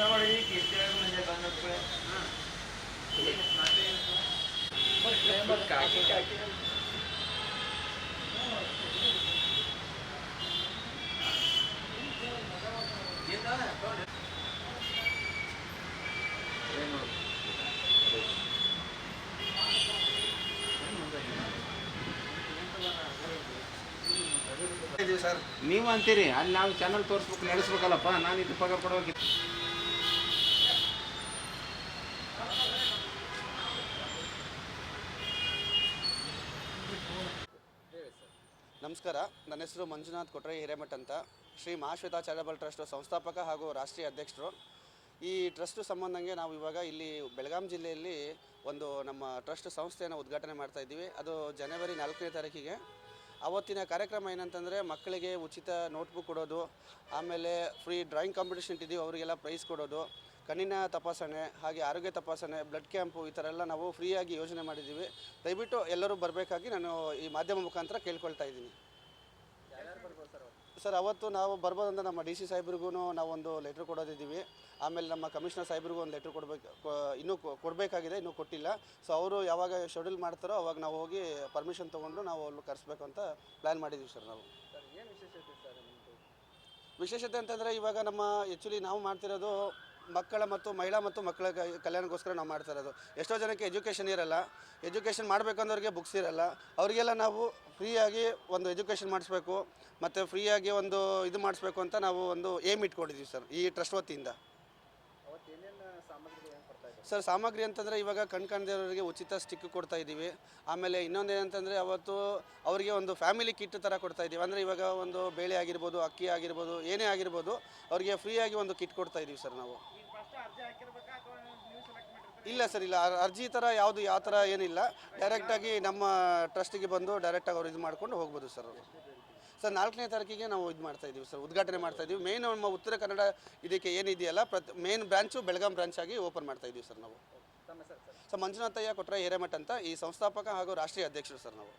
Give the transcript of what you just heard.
राष्ट्रवादी केसरी म्हणजे बनवतोय काकी काकी ಇದೀವಿ ಸರ್ ನೀವು ಅಂತೀರಿ ಅಲ್ಲಿ ನಾವು ಚಾನಲ್ ತೋರಿಸ್ಬೇಕು ನಡೆಸ್ಬೇಕಲ್ಲಪ್ಪ ನಾನು ಇದು ಪಗಾರ ಕೊಡ್ಬೇಕಿತ್ತು ನಮಸ್ಕಾರ. ನನ್ನ ಹೆಸರು ಮಂಜುನಾಥ್ ಕೊಟ್ರೆ ಹಿರೇಮಠ್ ಅಂತ. ಶ್ರೀ ಮಹಾಶ್ವೇತಾ ಚಾರಿಟಬಲ್ ಟ್ರಸ್ಟ್ ಸಂಸ್ಥಾಪಕ ಹಾಗೂ ರಾಷ್ಟ್ರೀಯ ಅಧ್ಯಕ್ಷರು. ಈ ಟ್ರಸ್ಟ್ ಸಂಬಂಧಂಗೆ ನಾವು ಇವಾಗ ಇಲ್ಲಿ ಬೆಳಗಾಂ ಜಿಲ್ಲೆಯಲ್ಲಿ ಒಂದು ನಮ್ಮ ಟ್ರಸ್ಟ್ ಸಂಸ್ಥೆಯನ್ನು ಉದ್ಘಾಟನೆ ಮಾಡ್ತಾ ಇದ್ದೀವಿ. ಅದು ಜನವರಿ ನಾಲ್ಕನೇ ತಾರೀಕಿಗೆ. ಅವತ್ತಿನ ಕಾರ್ಯಕ್ರಮ ಏನಂತಂದರೆ ಮಕ್ಕಳಿಗೆ ಉಚಿತ ನೋಟ್ಬುಕ್ ಕೊಡೋದು, ಆಮೇಲೆ ಫ್ರೀ ಡ್ರಾಯಿಂಗ್ ಕಾಂಪಿಟೇಷನ್ ಇಟ್ಟಿದ್ದೀವಿ, ಅವರಿಗೆಲ್ಲ ಪ್ರೈಸ್ ಕೊಡೋದು, ಕಣ್ಣಿನ ತಪಾಸಣೆ, ಹಾಗೆ ಆರೋಗ್ಯ ತಪಾಸಣೆ, ಬ್ಲಡ್ ಕ್ಯಾಂಪು ಈ ಥರ ಎಲ್ಲ ನಾವು ಫ್ರೀಯಾಗಿ ಯೋಜನೆ ಮಾಡಿದ್ದೀವಿ. ದಯವಿಟ್ಟು ಎಲ್ಲರೂ ಬರಬೇಕಾಗಿ ನಾನು ಈ ಮಾಧ್ಯಮ ಮುಖಾಂತರ ಕೇಳ್ಕೊಳ್ತಾ ಇದ್ದೀನಿ. ಸರ್ ಅವತ್ತು ನಾವು ಬರ್ಬೋದಂತ ನಮ್ಮ ಡಿ ಸಿ ಸಾಹೇಬ್ರಿಗೂ ನಾವೊಂದು ಲೆಟ್ರ್ ಕೊಡೋದಿದ್ದೀವಿ. ಆಮೇಲೆ ನಮ್ಮ ಕಮಿಷನರ್ ಸಾಹೇಬ್ರಿಗೂ ಒಂದು ಲೆಟ್ರ್ ಕೊಡಬೇಕು ಇನ್ನೂ ಕೊಡಬೇಕಾಗಿದೆ ಇನ್ನೂ ಕೊಟ್ಟಿಲ್ಲ. ಸೊ ಅವರು ಯಾವಾಗ ಶೆಡ್ಯೂಲ್ ಮಾಡ್ತಾರೋ ಅವಾಗ ನಾವು ಹೋಗಿ ಪರ್ಮಿಷನ್ ತೊಗೊಂಡು ನಾವು ಅಲ್ಲಿ ಕರೆಸ್ಬೇಕು ಅಂತ ಪ್ಲ್ಯಾನ್ ಮಾಡಿದ್ದೀವಿ ಸರ್ ನಾವು. ವಿಶೇಷತೆ ಅಂತಂದರೆ ಇವಾಗ ನಮ್ಮ ಆ್ಯಕ್ಚುಲಿ ನಾವು ಮಾಡ್ತಿರೋದು ಮಕ್ಕಳ ಮತ್ತು ಮಹಿಳಾ ಮತ್ತು ಮಕ್ಕಳ ಕಲ್ಯಾಣಕ್ಕೋಸ್ಕರ ನಾವು ಮಾಡ್ತಾ ಇರೋದು. ಎಷ್ಟೋ ಜನಕ್ಕೆ ಎಜುಕೇಷನ್ ಇರಲ್ಲ. ಎಜುಕೇಷನ್ ಮಾಡಬೇಕಂದವ್ರಿಗೆ ಬುಕ್ಸ್ ಇರಲ್ಲ. ಅವರಿಗೆಲ್ಲ ನಾವು ಫ್ರೀಯಾಗಿ ಒಂದು ಎಜುಕೇಷನ್ ಮಾಡಿಸ್ಬೇಕು, ಮತ್ತು ಫ್ರೀಯಾಗಿ ಒಂದು ಇದು ಮಾಡಿಸ್ಬೇಕು ಅಂತ ನಾವು ಒಂದು ಏಮ್ ಇಟ್ಕೊಂಡಿದ್ದೀವಿ ಸರ್, ಈ ಟ್ರಸ್ಟ್ ವತಿಯಿಂದ. ಸರ್ ಸಾಮಗ್ರಿ ಅಂತಂದರೆ ಇವಾಗ ಕಣ್ ಕಾಣದಿರೋರಿಗೆ ಉಚಿತ ಸ್ಟಿಕ್ ಕೊಡ್ತಾ ಇದ್ದೀವಿ. ಆಮೇಲೆ ಇನ್ನೊಂದು ಏನಂತಂದರೆ ಅವತ್ತು ಅವರಿಗೆ ಒಂದು ಫ್ಯಾಮಿಲಿ ಕಿಟ್ ಥರ ಕೊಡ್ತಾ ಇದ್ದೀವಿ. ಅಂದರೆ ಇವಾಗ ಒಂದು ಬೇಳೆ ಆಗಿರ್ಬೋದು ಅಕ್ಕಿ ಆಗಿರ್ಬೋದು ಏನೇ ಆಗಿರ್ಬೋದು ಅವರಿಗೆ ಫ್ರೀಯಾಗಿ ಒಂದು ಕಿಟ್ ಕೊಡ್ತಾ ಇದ್ದೀವಿ ಸರ್ ನಾವು. ಇಲ್ಲ ಸರ್ ಇಲ್ಲ. ಅರ್- ಅರ್ಜಿ ಥರ ಯಾವುದು ಯಾವ ಥರ ಏನಿಲ್ಲ. ಡೈರೆಕ್ಟಾಗಿ ನಮ್ಮ ಟ್ರಸ್ಟಿಗೆ ಬಂದು ಡೈರೆಕ್ಟಾಗಿ ಅವ್ರು ಇದು ಮಾಡ್ಕೊಂಡು ಹೋಗ್ಬೋದು ಸರ್ ಅವರು. ಸರ್ ನಾಲ್ಕನೇ ತಾರೀಕಿಗೆ ನಾವು ಇದು ಮಾಡ್ತಾ ಇದ್ದೀವಿ ಸರ್ ಉದ್ಘಾಟನೆ ಮಾಡ್ತಾ ಇದ್ದೀವಿ ಮೇನ್ ನಮ್ಮ ಉತ್ತರ ಕನ್ನಡ ಇದಕ್ಕೆ ಏನಿದೆಯಲ್ಲ ಪ್ರತಿ ಮೇನ್ ಬ್ರಾಂಚು ಬೆಳಗಾಂ ಬ್ರಾಂಚ್ ಆಗಿ ಓಪನ್ ಮಾಡ್ತಾ ಇದ್ದೀವಿ ಸರ್ ನಾವು. ಸರ್ ಮಂಜುನಾಥಯ್ಯ ಕೊಟ್ರೆ ಹಿರೇಮಠ ಅಂತ ಈ ಸಂಸ್ಥಾಪಕ ಹಾಗೂ ರಾಷ್ಟ್ರೀಯ ಅಧ್ಯಕ್ಷರು ಸರ್ ನಾವು.